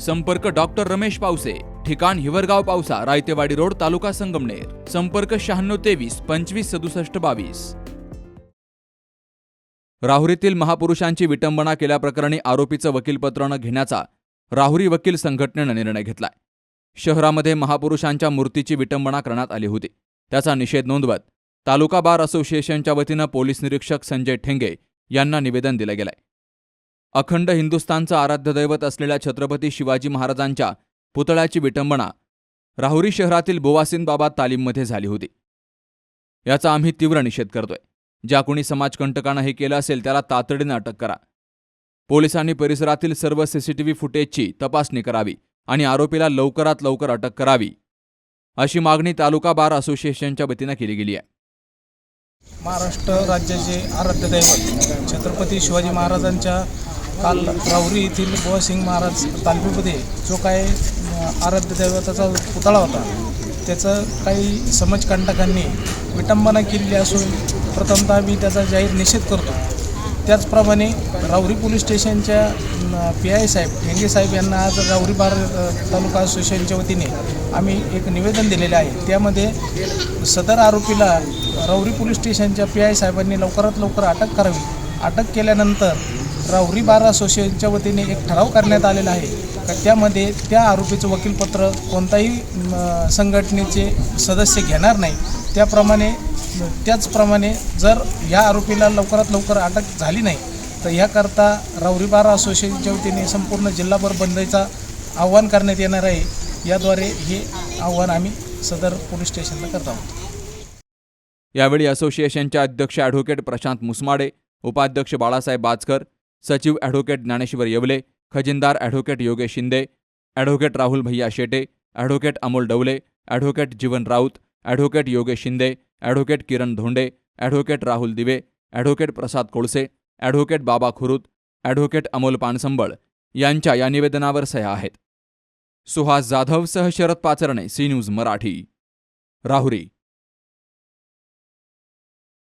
संपर्क डॉक्टर रमेश पावसे ठिकाण हिवरगाव पावसा रायतेवाडी रोड तालुका संगमनेर. संपर्क शहाण्णव तेवीस पंचवीस सदुसष्ट बावीस. राहुरीतील महापुरुषांची विटंबना केल्याप्रकरणी आरोपीचं वकीलपत्र न घेण्याचा राहुरी वकील संघटनेनं निर्णय घेतलाय. शहरामध्ये महापुरुषांच्या मूर्तीची विटंबना करण्यात आली होती. त्याचा निषेध नोंदवत तालुका बार असोसिएशनच्या वतीनं पोलीस निरीक्षक संजय ठेंगे यांना निवेदन दिलं गेलंय. अखंड हिंदुस्थानचं आराध्य दैवत असलेल्या छत्रपती शिवाजी महाराजांच्या पुतळ्याची विटंबना राहुरी शहरातील बोवासिन बाबा तालीममध्ये झाली होती. याचा आम्ही तीव्र निषेध करतोय. ज्या कोणी समाजकंटकानं हे केलं असेल त्याला तातडीनं अटक करा. पोलिसांनी परिसरातील सर्व सीसीटीव्ही फुटेजची तपासणी करावी आणि आरोपीला लवकरात लवकर अटक करावी अशी मागणी तालुका बार असोसिएशनच्या वतीनं केली गेली आहे. महाराष्ट्र राज्याचे आराध्य दैवत छत्रपती शिवाजी महाराजांच्या काल राहुरी येथील बुवासिंग महाराज तालमीमध्ये जो काय आराध्य दैवताचा पुतळा होता त्याचं काही समाजकंटकांनी विटंबना केलेली असून प्रथमतः मी त्याचा जाहीर निषेध करतो. त्याचप्रमाणे राहुरी पोलीस स्टेशनच्या पी आय साहेब हेंगे साहेब यांना आज राहुरी बार तालुका असोसिएशनच्या वतीने आम्ही एक निवेदन दिलेले आहे. त्यामध्ये सदर आरोपीला राहुरी पोलीस स्टेशनच्या पी आय साहेबांनी लवकरात लवकर अटक करावी. अटक केल्यानंतर राहुरी बार असोसिएशनच्या वतीने एक ठराव करण्यात आलेला आहे. का त्यामध्ये त्या आरोपीचं वकीलपत्र कोणताही संघटनेचे सदस्य घेणार नाही. त्याप्रमाणे त्याचप्रमाणे जर या आरोपीला लवकरात लवकर अटक झाली नाही तर ह्याकरता राहुरी बार असोसिएशनच्या वतीने संपूर्ण जिल्हाभर बंदीचा आव्हान करण्यात येणार आहे. याद्वारे हे आव्हान आम्ही सदर पोलीस स्टेशनला करत आहोत. यावेळी असोसिएशनच्या अध्यक्ष ॲडव्होकेट प्रशांत मुसमाडे उपाध्यक्ष बाळासाहेब बाजकर सचिव ॲडव्होकेट ज्ञानेश्वर येवले खजिनदार ॲडव्होकेट योगेश शिंदे ॲडव्होकेट राहुल भैया Shete advocate Amol Dawale advocate Jeevan Raut advocate Yogesh Shinde advocate Kiran Dhonde advocate Rahul Dive advocate Prasad कोळसे ॲडव्होकेट बाबा खुरुत ॲडव्होकेट अमोल पानसंबळ यांच्या या निवेदनावर सह्या आहेत. सुहास जाधव सह शरद पाचरणे सी न्यूज मराठी. राहुरी.